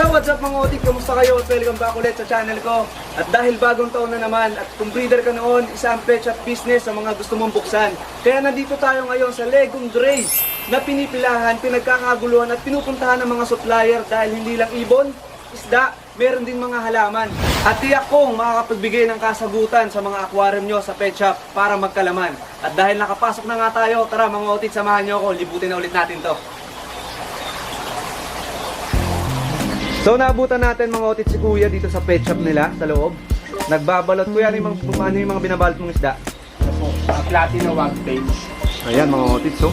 So what's up mga otik, kamusta kayo? At welcome back ulit sa channel ko. At dahil bagong taon na naman at kung breeder ka noon, isa ang pet shop business sa mga gusto mong buksan. Kaya nandito tayo ngayon sa Legong Dre na pinipilahan, pinagkakaguluhan at pinupuntahan ng mga supplier dahil hindi lang ibon, isda, meron din mga halaman. At tiyak kong makakapagbigay ng kasagutan sa mga aquarium nyo sa pet shop para magkalaman. At dahil nakapasok na nga tayo, tara mga otik, samahan nyo ako, libutin na ulit natin to. So naabutan natin mga otit si Kuya dito sa pet shop nila sa loob. Nagbabalot Kuya, ano yung mga, ano yung mga binabalot mong isda? Ang platinum wagtail. Ayan mga otit so.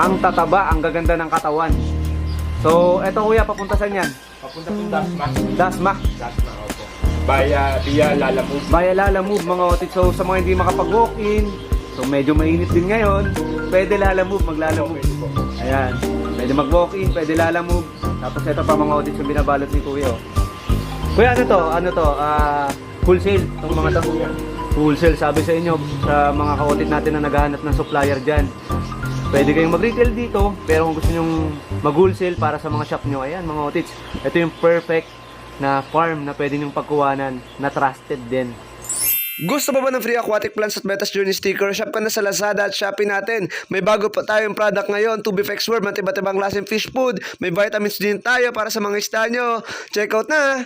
Ang tataba, ang gaganda ng katawan. So eto Kuya, papunta saan yan? Papunta po Dasma. Dasma. Dasma, opo. Via, via Lalamove. Via Lala Move mga otit. So sa mga hindi makapag-walk-in, so medyo mainit din ngayon, pwede Lala Move, maglala Move. Ayan. Pwede mag-walk-in, pwede Lala Move. Tapos ito pa mga otit yung binabalot ni Kuya. oh. Kuya ano to? Ano to? Ah, wholesale itong mga to. Wholesale sabi sa inyo sa mga kaotit natin na naghahanap ng supplier dyan. Pwede kayong mag-retail dito, pero kung gusto nyong mag-wholesale para sa mga shop nyo, ayan mga otits, ito yung perfect na farm na pwede nyong pagkuhanan na trusted din. Gusto mo ba ng free aquatic plants at Metas Journey sticker? Shop ka na sa Lazada at Shopee natin. May bago pa tayong product ngayon, Tubifex Worm, at iba't ibang klaseng fish food. May vitamins din tayo para sa mga isda nyo. Check out na!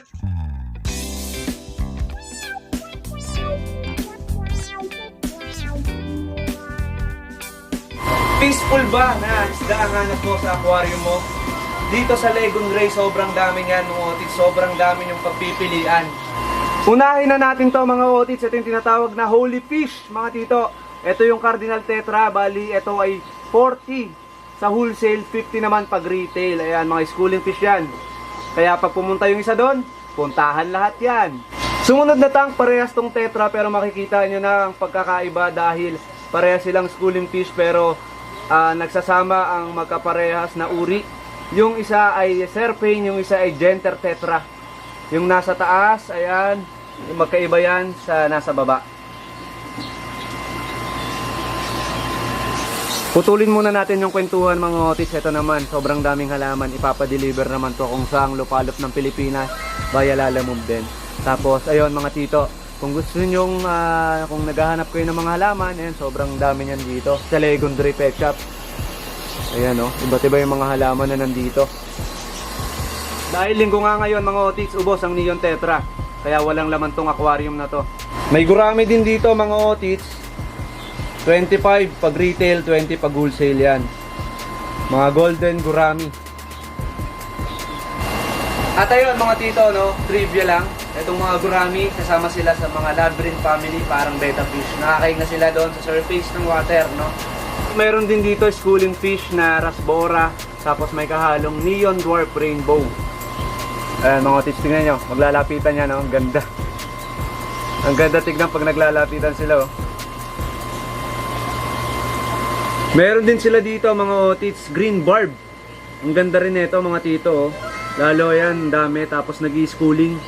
Peaceful ba na isda ang hanap mo sa aquarium mo? Dito sa Legon Ray, sobrang dami niyan mga otits. Sobrang dami yung pagpipilian. Unahin na natin to mga otits. Ito yung tinatawag na holy fish mga tito. Ito yung cardinal tetra. Bali, ito ay 40 sa wholesale, 50 naman pag retail. Ayan, mga schooling fish yan. Kaya pag pumunta yung isa doon, puntahan lahat yan. Sumunod na tank, parehas tong tetra pero makikita nyo na ang pagkakaiba dahil parehas silang schooling fish pero ah, nagsasama ang magkaparehas na uri. Yung isa ay serpane, yung isa ay genter tetra. Yung nasa taas, ayan, yung magkaiba yan sa nasa baba. Putulin muna natin yung kwentuhan mga otis. Ito naman, sobrang daming halaman. Ipapadeliver naman to kung saang lupalop ng Pilipinas. Via Lalamove din. Tapos, ayun mga tito. Kung gusto nyong, ah, kung naghahanap kayo ng mga halaman, ayan, sobrang dami niyan dito. Sa Legon Dre Pet Shop. Ayan o, iba't iba yung mga halaman na nandito. Dahil linggo nga ngayon mga otis, ubos ang Neon Tetra. Kaya walang laman tong aquarium na to. May gurami din dito mga otis. 25 pag retail, 20 pag wholesale yan. Mga golden gurami. At ayun mga tito, no, trivia lang. Itong mga gurami, kasama sila sa mga labyrinth family, parang betta fish. Nakakain na sila doon sa surface ng water, no. Meron din dito schooling fish na rasbora, tapos may kahalong neon dwarf rainbow. Ayan mga tips, tingnan nyo, maglalapitan yan, no? ang ganda. Ang ganda tignan pag naglalapitan sila, oh. Meron din sila dito mga otits, green barb. Ang ganda rin nito mga tito. Oh. Lalo yan, dami. Tapos nag schooling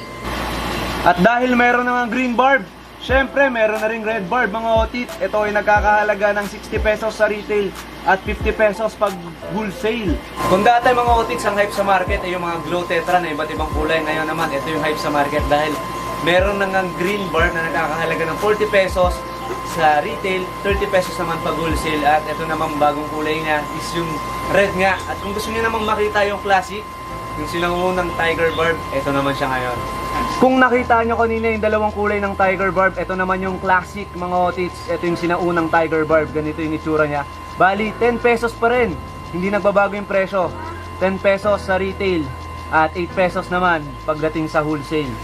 At dahil meron mga green barb, syempre meron na rin red barb mga otit. Ito ay nagkakahalaga ng 60 pesos sa retail at 50 pesos pag wholesale. Kung dati mga otits ang hype sa market ay yung mga glow tetra na iba't ibang kulay. Ngayon naman ito yung hype sa market dahil meron na nga green barb na nagkakahalaga ng 40 pesos sa retail, 30 pesos naman pag wholesale at ito namang bagong kulay niya is yung red nga. At kung gusto niyo namang makita yung classic, yung sinangunang tiger barb, ito naman siya ngayon. Kung nakita nyo kanina yung dalawang kulay ng tiger barb, ito naman yung classic mga otits. Ito yung sinaunang tiger barb, ganito yung itsura niya. Bali, 10 pesos pa rin. Hindi nagbabago yung presyo. 10 pesos sa retail at 8 pesos naman pagdating sa wholesale.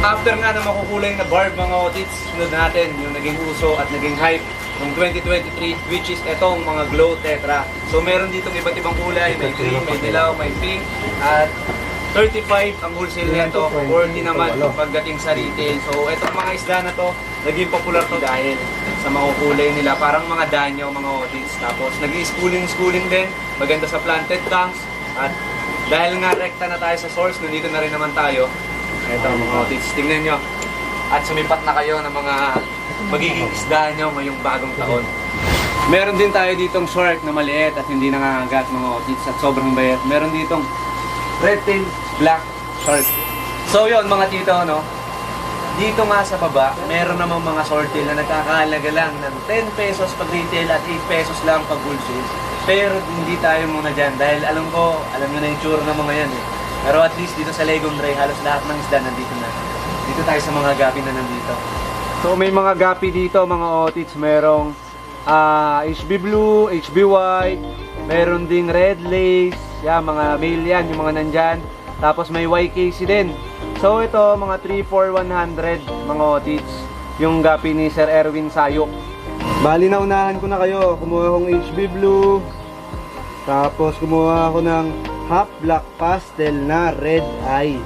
After nga na makukulay na barb mga otits, sunod natin yung naging uso at naging hype ng 2023 which is etong mga glow tetra. So meron dito iba't ibang kulay, may green, may dilaw, may pink at 35 ang wholesale nito, 40 naman pagdating sa retail. So etong mga isda na to, naging popular to dahil sa makukulay nila, parang mga danyo, mga otits. Tapos nag-schooling-schooling din, maganda sa planted tanks at dahil nga rekta na tayo sa source, nandito na rin naman tayo. Ito mga otits, tingnan nyo. At sumipat na kayo ng mga magiging isda nyo ngayong bagong taon. Meron din tayo ditong shark na maliit at hindi nangangagat mga otits at sobrang bayat. Meron ditong red tail black shark. So yun mga tito, no? Dito nga sa baba, meron namang mga swordtail na nagkakahalaga lang ng 10 pesos pag retail at 8 pesos lang pag wholesale. Pero hindi tayo muna dyan dahil alam ko, alam nyo na yung tsura ng mga yan eh. Pero at least dito sa Legong Dry, halos lahat ng isda nandito na. Dito tayo sa mga gapi na nandito. So may mga gapi dito, mga otits, merong ah, HB Blue, HB White, meron ding Red Lace, yan, mga male yan, yung mga nandyan. Tapos may YKC din. So ito, mga 34100 mga otits, yung gapi ni Sir Erwin Sayok. Bali na unahan ko na kayo, kumuha akong HB Blue, tapos kumuha ako ng half black pastel na red eye.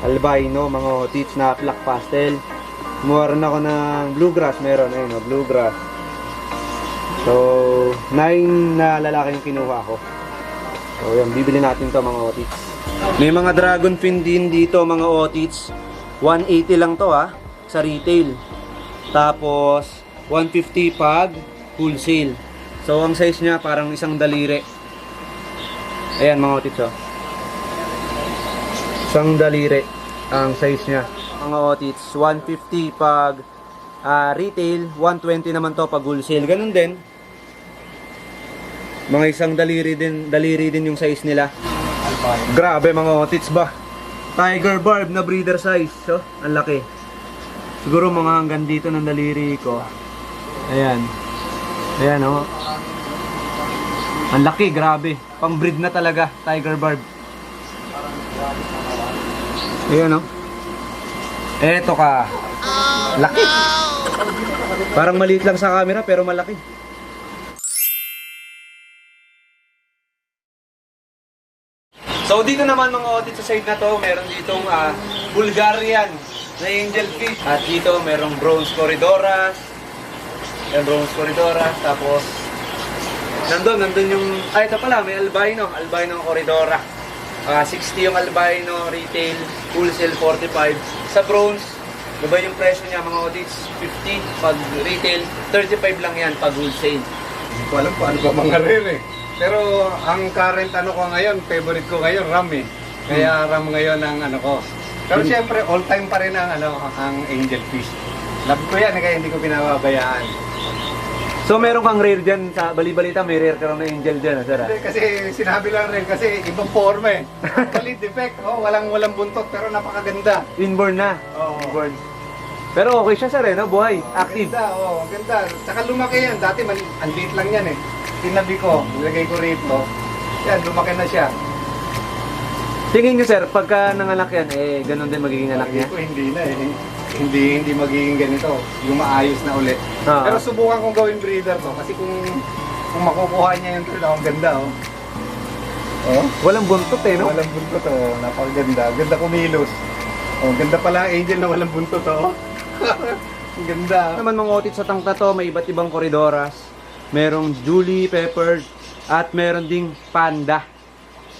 Albino, mga otits na black pastel. Kumuha rin ako ng bluegrass, meron, ayun o, bluegrass. So, 9 na lalaki yung kinuha ko. So, yun, bibili natin to mga otits. May mga dragon fin din dito mga otits. 180 lang to ha, sa retail. Tapos, 150 pag wholesale. So, ang size niya parang isang daliri. Ayan mga otits oh. Isang daliri ang size niya. Mga otits, 150 pag ah, retail, 120 naman to pag wholesale. Ganun din. Mga isang daliri din, daliri din yung size nila. Grabe mga otits ba? Tiger barb na breeder size. So, ang laki. Siguro mga hanggang dito ng daliri ko. Ayan. Ayan oh. Ang laki, grabe. Pang breed na talaga, tiger barb. Ayan oh. Eto ka. Laki. Parang maliit lang sa camera pero malaki. So dito naman mga audit sa side na to, meron ditong ah, Bulgarian na angel fish. At dito merong bronze corridoras. Yan bronze corridoras. Tapos nandun, nandun yung, ay ito pala, may albino. Albino corridora. Ah, 60 yung albino retail, wholesale 45. Sa bronze, diba yung presyo niya mga audits? 50 pag retail, 35 lang yan pag wholesale. Hindi ko alam kung ano ba mga rare eh. Pero ang current ano ko ngayon, favorite ko ngayon, ram eh. Kaya ram ngayon ang ano ko. Pero siyempre, all time pa rin ang, ano, ang angel fish. Love ko yan, eh, kaya hindi ko pinababayaan. So meron kang rare dyan sa balibalita, may rare ka na angel dyan, sir. ah? Hindi, kasi sinabi lang rin, kasi ibang forma eh. Valid defect, oh, walang walang buntot, pero napakaganda. Inborn na. Oo. Inborn. Pero okay siya sir eh, no? Buhay. Active. Ganda, oh, ang ganda. Tsaka lumaki yan. Dati man, ang liit lang yan eh. Tinabi ko, nilagay ko rito. Yan, lumaki na siya. Tingin nyo sir, pagka nanganak yan, eh, ganun din magiging anak Sabi niya. ko, hindi na eh. Hindi, hindi magiging ganito. Yung maayos na ulit. Ah. Pero subukan kong gawin breeder to. Kasi kung kung makukuha niya yung trade, ang ganda oh. Oh, Walang buntot eh, no? walang buntot oh. Napakaganda. Ganda kumilos. Oh, ganda pala ang angel na walang buntot oh. ang ganda. naman mga otit sa tangka to, may iba't ibang koridoras. Merong Julie Pepper at meron ding Panda.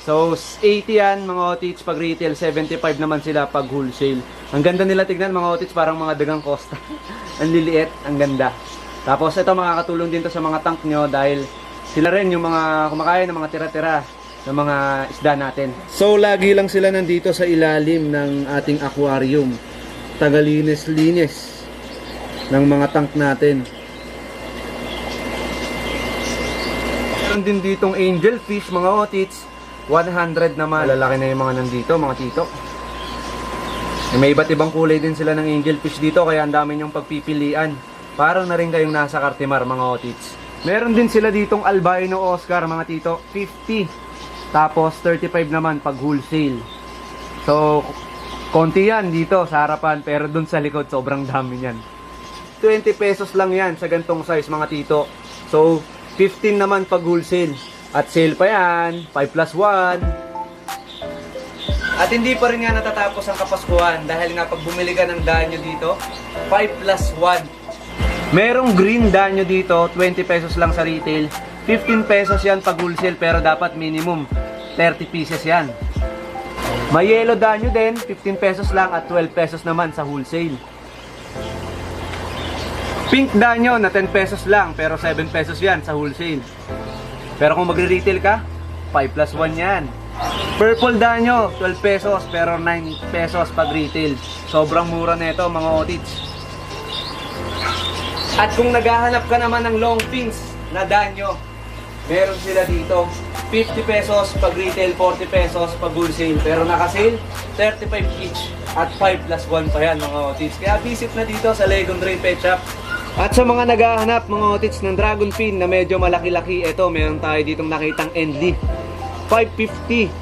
So, 80 yan mga otits pag retail, 75 naman sila pag wholesale. Ang ganda nila tignan mga otits, parang mga dagang costa. ang liliit, ang ganda. Tapos ito makakatulong din to sa mga tank nyo dahil sila rin yung mga kumakain ng mga tira-tira ng mga isda natin. So, lagi lang sila nandito sa ilalim ng ating aquarium. Tagalinis-linis ng mga tank natin. Meron din ditong angel fish, mga otits. 100 naman. Lalaki na yung mga nandito, mga tito. Eh, May iba't ibang kulay din sila ng angel fish dito, kaya ang dami niyong pagpipilian. Parang na rin kayong nasa Cartimar, mga otits. Meron din sila ditong albino Oscar, mga tito. 50. Tapos 35 naman pag wholesale. So, konti yan dito sa harapan, pero dun sa likod, sobrang dami niyan. 20 pesos lang yan sa gantong size mga tito. So, 15 naman pag wholesale. At sale pa yan, 5 plus 1. At hindi pa rin nga natatapos ang Kapaskuhan dahil nga pag bumili ka ng danyo dito, 5 plus 1. Merong green danyo dito, 20 pesos lang sa retail. 15 pesos yan pag wholesale pero dapat minimum 30 pieces yan. May yellow danyo din, 15 pesos lang at 12 pesos naman sa wholesale. Pink danyo na 10 pesos lang pero 7 pesos yan sa wholesale. Pero kung magre-retail ka, 5 plus 1 yan. Purple danyo, 12 pesos pero 9 pesos pag retail. Sobrang mura nito mga otits. At kung naghahanap ka naman ng long pins na danyo, meron sila dito. 50 pesos pag retail, 40 pesos pag wholesale. Pero naka-sale, 35 each. At 5 plus 1 pa yan mga otits. Kaya visit na dito sa Legon Dre Pet Shop. At sa mga naghahanap mga otits ng dragon pin na medyo malaki-laki, ito meron tayo ditong nakitang Endly. 550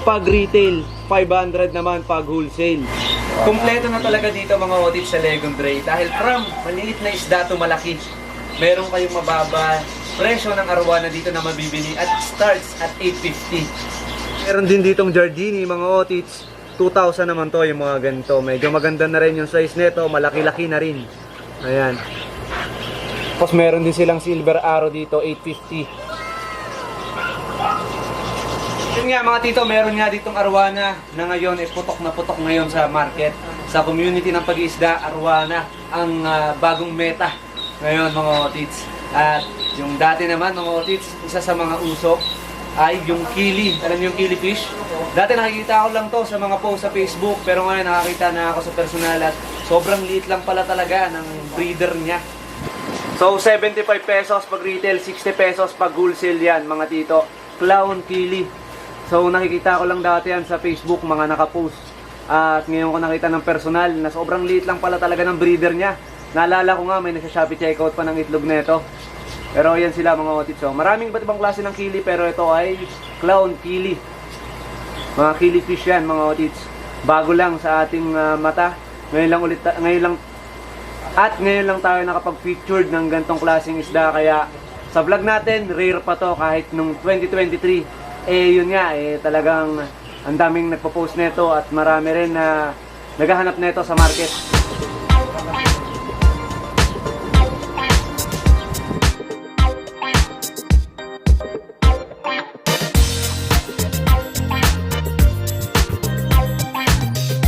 pag retail, 500 naman pag wholesale. Kompleto na talaga dito mga otits sa Legon Dre dahil from maliit na isda to malaki, meron kayong mababa presyo ng arwana dito na mabibili at starts at 850. Meron din ditong Jardini mga otits, 2,000 naman to yung mga ganito. Medyo maganda na rin yung size nito, malaki-laki na rin. Ayan. Tapos meron din silang silver arrow dito, 850. Yun nga mga tito, meron nga ditong arwana na ngayon eh, putok na putok ngayon sa market. Sa community ng pag-iisda, arwana ang ah, bagong meta ngayon mga otits. At yung dati naman mga otits, isa sa mga usok ay yung kili. Alam niyo yung kili fish? Dati nakikita ko lang to sa mga post sa Facebook pero ngayon nakakita na ako sa personal at sobrang liit lang pala talaga ng breeder niya. So 75 pesos pag retail, 60 pesos pag wholesale yan mga tito. Clown Kili. So nakikita ko lang dati yan sa Facebook mga nakapost. At ngayon ko nakita ng personal na sobrang liit lang pala talaga ng breeder niya. Naalala ko nga may nasa Shopee checkout pa ng itlog nito. Pero yan sila mga otits. So, maraming iba't ibang klase ng kili pero ito ay clown kili. Mga kili fish yan mga otits. Bago lang sa ating ah, mata. Ngayon lang ulit ngayon lang at ngayon lang tayo nakapag-featured ng gantong klaseng isda kaya sa vlog natin rare pa to kahit nung 2023 eh yun nga eh talagang ang daming nagpo-post nito at marami rin na naghahanap nito sa market.